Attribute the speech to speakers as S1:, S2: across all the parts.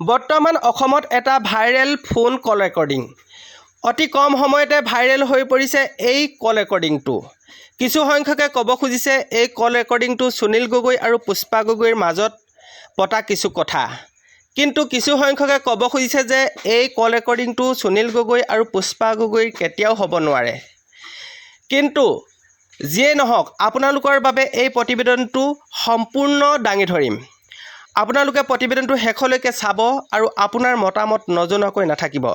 S1: বৰ্তমান অসমত এটা ভাইৰেল ফোন কল ৰেকৰ্ডিং। অতি কম সময়তে ভাইৰেল হৈ পৰিছে এই কল ৰেকৰ্ডিংটো। কিছু সংখ্যকে ক'ব খুজিছে এই কল ৰেকৰ্ডিংটো সুনীল গগৈ আৰু পুষ্পা গগৈৰ মাজত পতা কিছু কথা। কিন্তু কিছু সংখ্যকে ক'ব খুজিছে যে এই কল ৰেকৰ্ডিংটো সুনীল গগৈ আৰু পুষ্পা গগৈৰ কেতিয়াও হ'ব নোৱাৰে। কিন্তু যিয়েই নহওক আপোনালোকৰ বাবে এই প্ৰতিবেদনটো সম্পূৰ্ণ দাঙি ধৰিম। আপোনালোকে প্ৰতিবেদনটো শেষলৈকে চাব আৰু আপোনাৰ মতামত নজনোৱাকৈ নাথাকিব।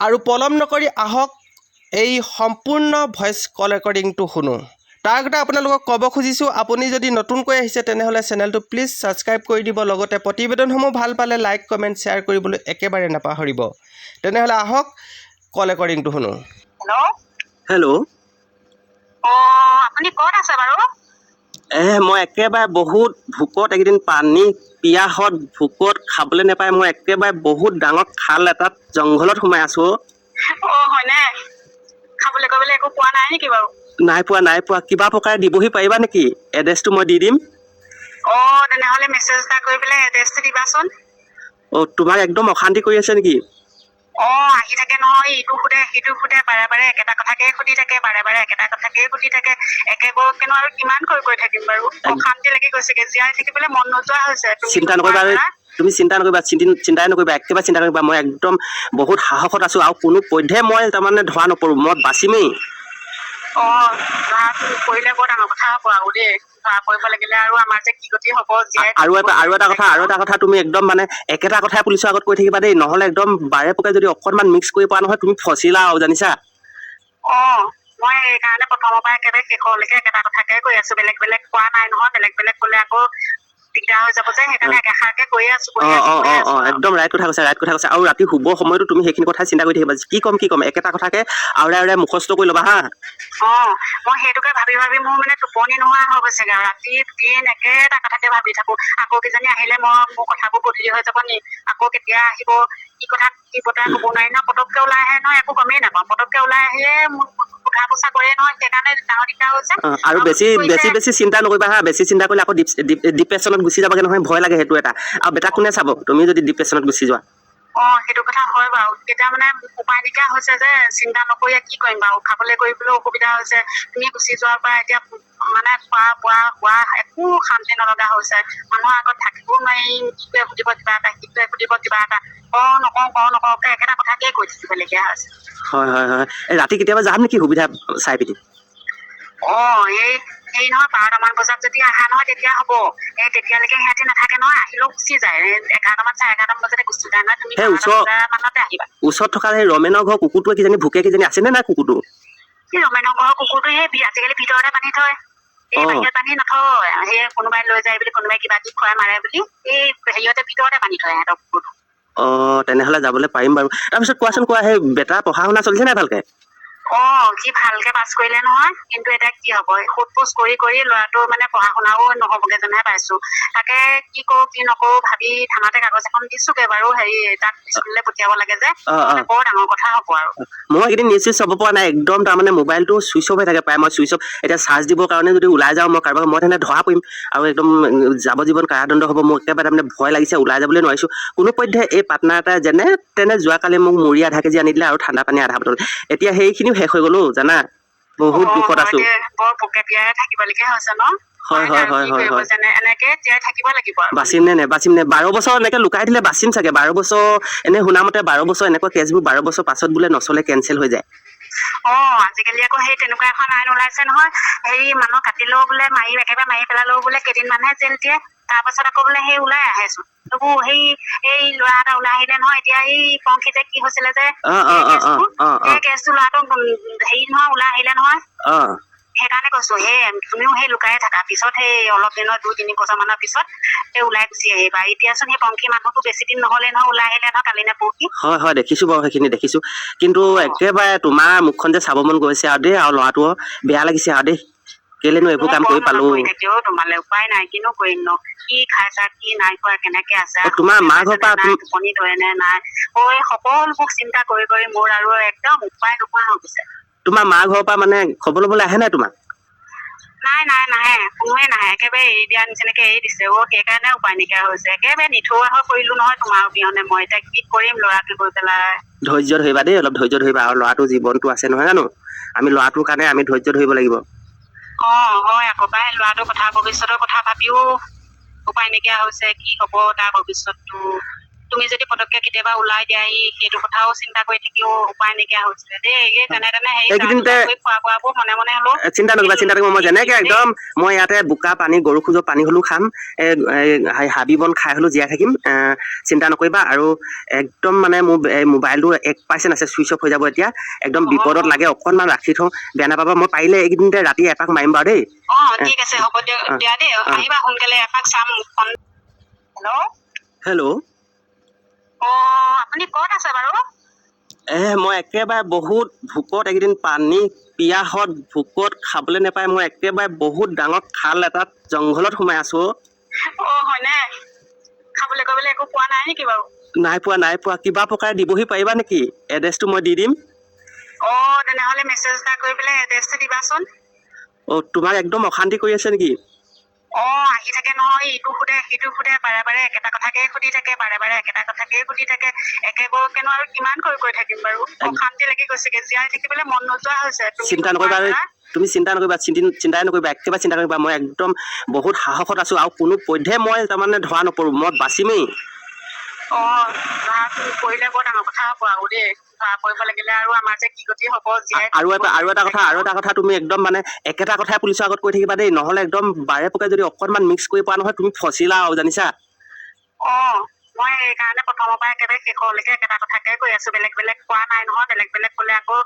S1: আৰু পলম নকৰি আহক এই সম্পূৰ্ণ ভইচ কল ৰেকৰ্ডিংটো শুনো। তাৰ আগতে আপোনালোকক ক'ব খুজিছোঁ আপুনি যদি নতুনকৈ আহিছে তেনেহ'লে চেনেলটো প্লিজ ছাবস্ক্ৰাইব কৰি দিব লগতে প্ৰতিবেদনসমূহ ভাল পালে লাইক কমেণ্ট শ্বেয়াৰ কৰিবলৈ একেবাৰে নাপাহৰিব। তেনেহ'লে আহক কল ৰেকৰ্ডিংটো শুনো।
S2: হেল্ল'
S3: হেল্ল'
S2: অঁ আপুনি ক'ত আছে বাৰু?
S3: মই একেবাৰে বহুত ভোকত এইকেইদিন পানী পিয়াহত ভোকত খাবলৈ নাপায় মই একেবাৰে বহুত ডাঙৰ খাল এটাত জংঘলত সোমাই আছো
S2: নাই
S3: পোৱা নাই পোৱা কিবা প্ৰকাৰে দিবহি পাৰিবা নেকি? এড্ৰেছটো মই দি দিম।
S2: অঁ তেনেহ'লে মেছেজ এটা কৰি পেলাই এড্ৰেছটো দিবাচোন।
S3: অ' তোমাক একদম অশান্তি কৰি আছে নেকি?
S2: অঁ আহি থাকে নহয় ইটো সোধে সিটো সোধে বাৰে বাৰে একেটা কথাকে সুধি থাকে বাৰে বাৰে একেটা কথাকে সুধি থাকে একেবোৰকেনো আৰু কিমান কৈ কৈ থাকিম বাৰু? অশান্তি লাগি গৈছেগে জীয়াই থাকিবলৈ মন নোযোৱা হৈছে।
S3: চিন্তা নকৰিবা। তুমি চিন্তা নকৰিবা চিন্তি- চিন্তাই নকৰিবা একেবাৰে চিন্তা নকৰিবা। মই একদম বহুত সাহসত আছো আৰু কোনো পধ্যে মই তাৰমানে ধৰা নপৰোঁ মই বাচিমেই।
S2: অঁ ধৰা কৰিলে বৰ ডাঙৰ কথা হ'ব আৰু দেই। ধৰা কৰিব লাগিলে আৰু আমাৰ যে কি গতি হ'ব জীয়াই
S3: আৰু এটা আৰু এটা কথা আৰু এটা কথা তুমি একদম মানে একেটা কথাই পুলিচৰ আগত কৈ থাকিবা দেই। নহ'লে একদম বাৰে পোকে যদি অকণমান মিক্স কৰি পোৱা নহয় তুমি ফচিলা আৰু জানিছা?
S2: অঁ মই সেইকাৰণে প্ৰথমৰ পৰা একেবাৰে শেষলৈকে একেটা কথাকে কৈ আছো। বেলেগ বেলেগ কোৱা নাই নহয়। বেলেগ বেলেগ ক'লে আকৌ দিগদাৰ হৈ যাব যে সেইকাৰণে একেষাৰকে কৈয়ে আছো।
S3: একদম ৰাইট কথা কৈছা ৰাইট কথা কৈছা। আৰু ৰাতি শুব সময়তো তুমি সেইখিনি কথাই চিন্তা কৰি থাকিবা কি ক'ম কি ক'ম একেটা কথাকে আওৰাই আওৰাই মুখস্থ কৰি ল'বা হা।
S2: অঁ মই সেইটোকে ভাবি ভাবি মোৰ মানে টোপনি নোহোৱা হৈ গৈছেগে আৰু ৰাতি দিন একেটা কথাকে ভাবি থাকো। আকৌ কিজানি আহিলে মই মোৰ কথাবোৰ গধূলি হৈ যাব নি আকৌ কেতিয়া আহিব কি কথা কি বতৰা ক'ব নোৱাৰি ন পটককে ওলাই আহে নহয় একো গমেই নাপাওঁ। পটককে ওলাই আহিয়ে মোক সোধা পোছা কৰে নহয় সেইকাৰণে ডাঙৰ দিগদাৰ হৈছে।
S3: আৰু বেছি বেছি বেছি চিন্তা নকৰিবা হা বেছি চিন্তা কৰিলে আকৌ ডিপ্ৰেশ্যনত গুচি যাবগে নহয় ভয় লাগে সেইটো এটা। আৰু বেটা কোনে চাব? তুমি যদি ডিপ্ৰেশ্যনত গুচি যোৱা।
S2: অঁ সেইটো কথা হয় বাৰু। এতিয়া মানে উপায় নাইকিয়া হৈছে যে চিন্তা নকৰি কি কৰিম বাৰু? খাবলৈ কৰিবলৈ অসুবিধা হৈছে। তুমি গুচি যোৱাৰ পৰা এতিয়া মানে খোৱা বোৱা খোৱা একো শান্তি নলগা হৈছে। মানুহৰ আগত থাকিব নোৱাৰি ইটোৱে সুধিব কিবা এটা সিটোৱে সুধিব কিবা এটা। কওঁ নকওঁ কওঁ নকওঁকে একেটা কথাকেই কৈ থাকিবলগীয়া হৈছে।
S3: হয় হয় হয়। ৰাতি কেতিয়াবা যাম নেকি সুবিধা চাই পিনি?
S2: অঁ এই হেৰি নহয় বাৰটামান বজাত যদি আহা নহয় তেতিয়া হ'ব। এই তেতিয়ালৈকে সিহঁতি নাথাকে নহয় আহিলেও গুচি যায়। এঘাৰটামান চাৰে এঘাৰটামান বজাতে গুচি যায়। নহয় তুমি
S3: সেই
S2: বাৰটা
S3: ওচৰ-
S2: বজামানতে আহিবা।
S3: ওচৰত থকা সেই ৰমেনৰ ঘৰ কুকুৰটোৱে কিজানি ভোকে কিজানি আছেনে নাই কুকুৰটো?
S2: এই ৰমেনৰ ঘৰৰ কুকুৰটো সেই আজিকালি ভিতৰতে বান্ধি থয়। এই বাহিৰত পানী নথয় সেই কোনোবাই লৈ যায় বুলি কোনোবাই কিবা কিবি খুৱাই মাৰে বুলি এই হেৰিয়তে ভিতৰতে পানী থয় সিহঁতৰ কুকুৰটো
S3: অ তেনেহ'লে যাবলৈ পাৰিম বাৰু। তাৰপিছত কোৱাচোন কোৱা সেই বেটাৰ পঢ়া শুনা চলিছে নাই ভালকে?
S2: অ সি ভালকে পাছ কৰিলে নহয় কিন্তু এতিয়া কি হ'ব? সোধ পোছ কৰি কৰি ল'ৰাটোৰ মানে পঢ়া শুনাও নহ'বগে যেনহে পাইছো। তাকে কি কৰো কি নকৰো ভাবি থানাতে কাগজ এখন দিছোগে বাৰু হেৰি তাক স্কুললৈ পঠিয়াব লাগে যে। মানে বৰ ডাঙৰ কথা হ'ব আৰু।
S3: মই এইকেইদিন চিউজ চাব পৰা নাই একদম তাৰমানে মোবাইলটো চুইচ অফ হৈ থাকে প্ৰায়। মই চুইচ অফ এতিয়া চাৰ্জ দিবৰ কাৰণে যদি ওলাই যাওঁ মই কাৰোবাক মই তেনে ধৰা পৰিম আৰু একদম উম, যাৱজ্জীৱন কাৰাদণ্ড হ'ব। মোৰ একেবাৰে তাৰমানে ভয় লাগিছে ওলাই যাবলৈ নোৱাৰিছোঁ। কোনো পধ্যে এই পাৰ্টনাৰ এটাই যেনে তেনে যোৱাকালি মোক মুড়ি আধা কেজি আনি দিলে আৰু ঠাণ্ডা পানী আধা বটল। এতিয়া সেইখিনিও শেষ হৈ গ'লো জানা? বহুত দুখত আছো।
S2: দে, বৰ পোকে তিয়াই থাকিবলগীয়া হৈছে ন?
S3: হয়, হয়,
S2: আৰু
S3: হয়,
S2: কি
S3: হয়,
S2: কৰিব
S3: হয়।
S2: যেনে এনেকে তিয়াই থাকিব লাগিব আৰু।
S3: বাচিম নে নেবাচিম নে? বাৰ বছৰ এনেকে লুকাই দিলে বাচিম চাগে। বাৰ বছৰ এনে শুনামতে বাৰ বছৰ এনেকুৱা কেছবোৰ বাৰ বছৰ পাছত বোলে নচলে কেঞ্চেল হৈ যায়।
S2: অ আজিকালি আকৌ সেই তেনেকুৱা এখন আইন ওলাইছে নহয়। হেৰি মানুহ কাটিলেও বোলে মাৰি একেবাৰে মাৰি পেলালেও বোলে কেইদিনমানহে জেল দিয়ে। তাৰ পাছত আকৌ বোলে সেই ওলাই আহেচোন। তবু সেই এই ল'ৰা এটা ওলাই আহিলে নহয় এতিয়া এই পংখী যে কি হৈছিলে যে
S3: অ, অ,
S2: সেই কেছটো, কেছটো ল'ৰাটো হেৰি নহয় ওলাই আহিলে নহয়। সেইকাৰণে কৈছো সেই তুমিও সেই লুকাই থাকা। পিছত সেই অলপ দিনৰ দুই তিনি বছৰ মানৰ পিছত সেই ওলাই গুচি আহিবা এতিয়াচোন সেই পংখী মানুহটো বেছি দিন নহলে নহয় ওলাই আহিলে নহয় কালি নে পৰহি।
S3: হয় হয় দেখিছো বাৰু সেইখিনি দেখিছো। কিন্তু একেবাৰে তোমাৰ মুখখন যে চাব মন গৈছে আৰু দেই আৰু ল'ৰাটো বেয়া লাগিছে আৰু দেই। কেলেনো এইবোৰ কাম কৰি পালো
S2: তোমালে উপায় নাই কিনো কৰিম ন কি খাইছা কি নাই খোৱা কেনেকে আছে
S3: তোমাৰ মা ঘৰ পৰা
S2: টোপনি ধৰে নে নাই এই সকলোবোৰ চিন্তা কৰি কৰি মোৰ আৰু একদম উপায় নোহোৱা হৈ গৈছে
S3: তোমাৰ মা ঘৰৰ পৰা মানে খবৰ ল'বলৈ আহে নাই তোমাক
S2: নাই নাই নাহে কোনোৱে নাহে একেবাৰে এৰি দিয়া নিচিনাকে এৰি দিছে অ সেইকাৰণে উপায় নাইকিয়া হৈছে একেবাৰে নিথৰুৱা হৈ পৰিলো নহয় তোমাৰ অবিহনে মই এতিয়া কি কৰিম ল'ৰাটো গৈ পেলাই
S3: ধৈৰ্য ধৰিবা দেই অলপ ধৈৰ্য ধৰিবা আৰু ল'ৰাটোৰ জীৱনটো আছে নহয় জানো আমি ল'ৰাটোৰ কাৰণে আমি ধৈৰ্য ধৰিব লাগিব
S2: ল'ৰাটোৰ কথা ভৱিষ্যতৰ কথা ভাবিও উপায় নাইকিয়া হৈছে কি হ'ব তাৰ ভৱিষ্যতটো। তুমি যদি পতককে কেতিয়াবা ওলাই দিয়াহি সেইটো কথাও চিন্তা কৰি থাকিও উপায় নাইকিয়া হৈছে দেই। তেনে তেনে হেৰি খোৱা বোৱাবোৰ মনে মনে হ'লেও
S3: এ, চিন্তা নকৰিবা চিন্তা নকৰিবা। মই যেনেকে একদম মই ইয়াতে বোকা পানী গৰু খোজৰ পানী হ'লেও খাম। হাবি বন খাই হ'লেও জীয়াই থাকিম। চিন্তা নকৰিবা আৰু একদম মানে মোৰ মোবাইলটো এক পাৰ্চেণ্ট আছে চুইচ অফ হৈ যাব এতিয়া। একদম বিপদত লাগে অকণমান ৰাখি থওঁ। বেয়া নাপাবা মই পাৰিলে এইকেইদিনতে ৰাতি এপাক মাৰিম বাৰু দেই।
S2: অ ঠিক আছে হ'ব দিয়ক। দিয়া দেই। আহিবা সোনকালে এপাক চাম হেল্ল'
S3: হেল্ল'
S2: অ আপুনি ক'ত আছে বাৰু?
S3: এ মই একেবাৰে বহুত ভোকত এইকেইদিন পানী পিয়াহত ভোকত খাবলৈ নাপায় মই একেবাৰে বহুত ডাঙৰ খাল এটাত জংঘলত সোমাই আছো অ'।
S2: অ হয়নে? খাবলৈ কৰিবলৈ একো পোৱা নাই নেকি বাৰু?
S3: নাই পোৱা নাই পোৱা। কিবা প্ৰকাৰে দিবহি পাৰিবা নেকি? এড্ৰেছটো মই দি দিম।
S2: অ তেনেহ'লে মেছেজ এটা কৰি পেলাই এড্ৰেছটো দিবাচোন।
S3: অ' তোমাক একদম অশান্তি কৰি আছে নেকি?
S2: অ সোধে সিটো সোধে বাৰে বাৰে একেটা কথাকে সুধি থাকে বাৰে বাৰে একেটা কথাকে সুধি থাকে একেবোৰকেনো আৰু কিমান কৰি কৈ থাকিম বাৰু? অশান্তি লাগি গৈছেগে জীয়াই থাকিবলৈ মন নোযোৱা হৈছে।
S3: চিন্তা নকৰিবা। তুমি চিন্তা নকৰিবা চিন্তি- চিন্তাই নকৰিবা একেবাৰে চিন্তা নকৰিবা। মই একদম বহুত সাহসত আছো আৰু কোনো পধ্যে মই তাৰমানে ধৰা নপৰোঁ মই বাচিমেই।
S2: অ ধৰা কৰিলে বৰ ডাঙৰ কথা হ'ব আৰু দেই। ধৰা কৰিব লাগিলে আৰু আমাৰ যে কি গতি হ'ব জীয়াই
S3: আৰু এটা আৰু এটা কথা আৰু এটা কথা তুমি একদম মানে একেটা কথাই পুলিচৰ আগত কৈ থাকিবা দেই। নহ'লে একদম বাৰে পোকে যদি অকণমান মিক্স কৰি পোৱা নহয় তুমি ফচিলা আৰু জানিছা?
S2: অ মই সেইকাৰণে প্ৰথমৰ পৰা একেবাৰে শেষলৈকে একেটা কথাকে কৈ আছো। বেলেগ বেলেগ কোৱা নাই নহয়। বেলেগ বেলেগ ক'লে আকৌ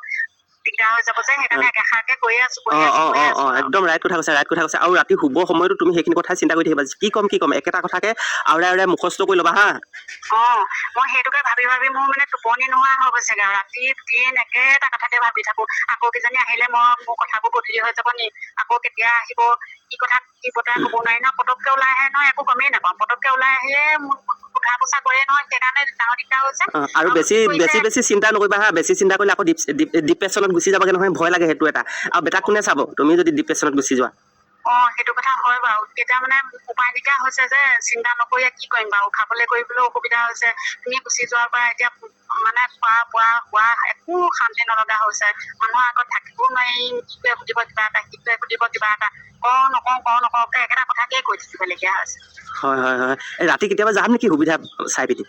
S2: দিগদাৰ হৈ যাব যে সেইকাৰণে একেষাৰকে কৈয়ে আছো
S3: অ অ অ অ একদম ৰাইট কথা কৈছা ৰাইট কথা কৈছা। আৰু ৰাতি শুব সময়তো তুমি সেইখিনি কথাই চিন্তা কৰি থাকিবা কি ক'ম কি ক'ম একেটা কথাকে আওৰাই আওৰাই মুখস্থ কৰি ল'বা হা।
S2: অ মই সেইটোকে ভাবি ভাবি মোৰ মানে টোপনি নোহোৱা হৈ গৈছেগে আৰু ৰাতি দিন একেটা কথাকে ভাবি থাকো আকৌ কিজানি আহিলে মই মোৰ কথাবোৰ গধূলি হৈ যাব নি আকৌ কেতিয়া আহিব কি কথা কি বতৰা ক'ব নোৱাৰি ন পটককে ওলাই আহে নহয় একো গমেই নাপাওঁ পটককে ওলাই আহিয়ে মোক পোছা কৰে নহয় সেইকাৰণে ডাঙৰ দিগদাৰ হৈছে।
S3: আৰু বেছি বেছি বেছি চিন্তা নকৰিবা হা বেছি চিন্তা কৰিলে আকৌ ডিপ্ৰেশ্যনত গুচি যাবগে নহয় ভয় লাগে সেইটো এটা। আৰু বেটাক কোনে চাব? তুমি যদি ডিপ্ৰেশ্যনত গুচি যোৱা।
S2: অ সেইটো কথা হয় বাৰু। এতিয়া মানে উপায় নাইকিয়া হৈছে যে চিন্তা নকৰি কি কৰিম বাৰু? খাবলৈ কৰিবলৈ অসুবিধা হৈছে। তুমি গুচি যোৱাৰ পৰা এতিয়া মানে খোৱা বোৱা হোৱা একো শান্তি নলগা হৈছে। মানুহৰ আগত থাকিবও নোৱাৰি ইটোৱে সুধিব কিবা এটা সিটোৱে সুধিব কিবা এটা। কওঁ নকওঁ কওঁ নকওঁকে একেটা কথাকে কৈ থাকিবলগীয়া হৈছে।
S3: হয় হয় হয়। এই ৰাতি কেতিয়াবা যাম নেকি সুবিধা চাই পিনি?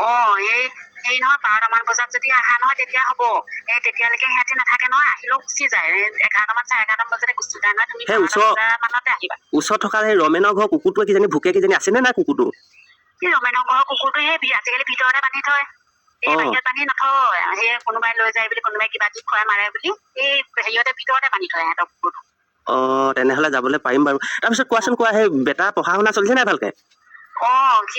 S2: অ এই হেৰি নহয় বাৰটামান বজাত যদি আহা নহয় তেতিয়া হ'ব। এই তেতিয়ালৈকে সিহঁতি নাথাকে নহয় আহিলেও গুচি যায়। এঘাৰটামান চাৰে এঘাৰটামান বজাতে গুচি যায় নহয় তুমি বজামানতে আহিবা।
S3: ওচৰত থকা সেই ৰমেনৰ ঘৰ কুকুৰটোৱে কিজানি ভোকে কিজানি আছেনে নাই কুকুৰটো?
S2: এই ৰমেনৰ ঘৰৰ কুকুৰটো সেই আজিকালি ভিতৰতে বান্ধি থয়। এই
S3: অ।
S2: বাহিৰত বান্ধি নথয় সেই কোনোবাই লৈ যায় বুলি কোনোবাই কিবা দি খুৱাই মাৰে বুলি এই হেৰিয়তে ভিতৰতে বান্ধি থয় সিহঁতৰ কুকুৰটো
S3: অ তেনেহ'লে যাবলৈ পাৰিম বাৰু। তাৰপিছত কোৱাচোন কোৱা সেই বেটা পঢ়া শুনা চলিছে নাই ভালকে?
S2: অ সি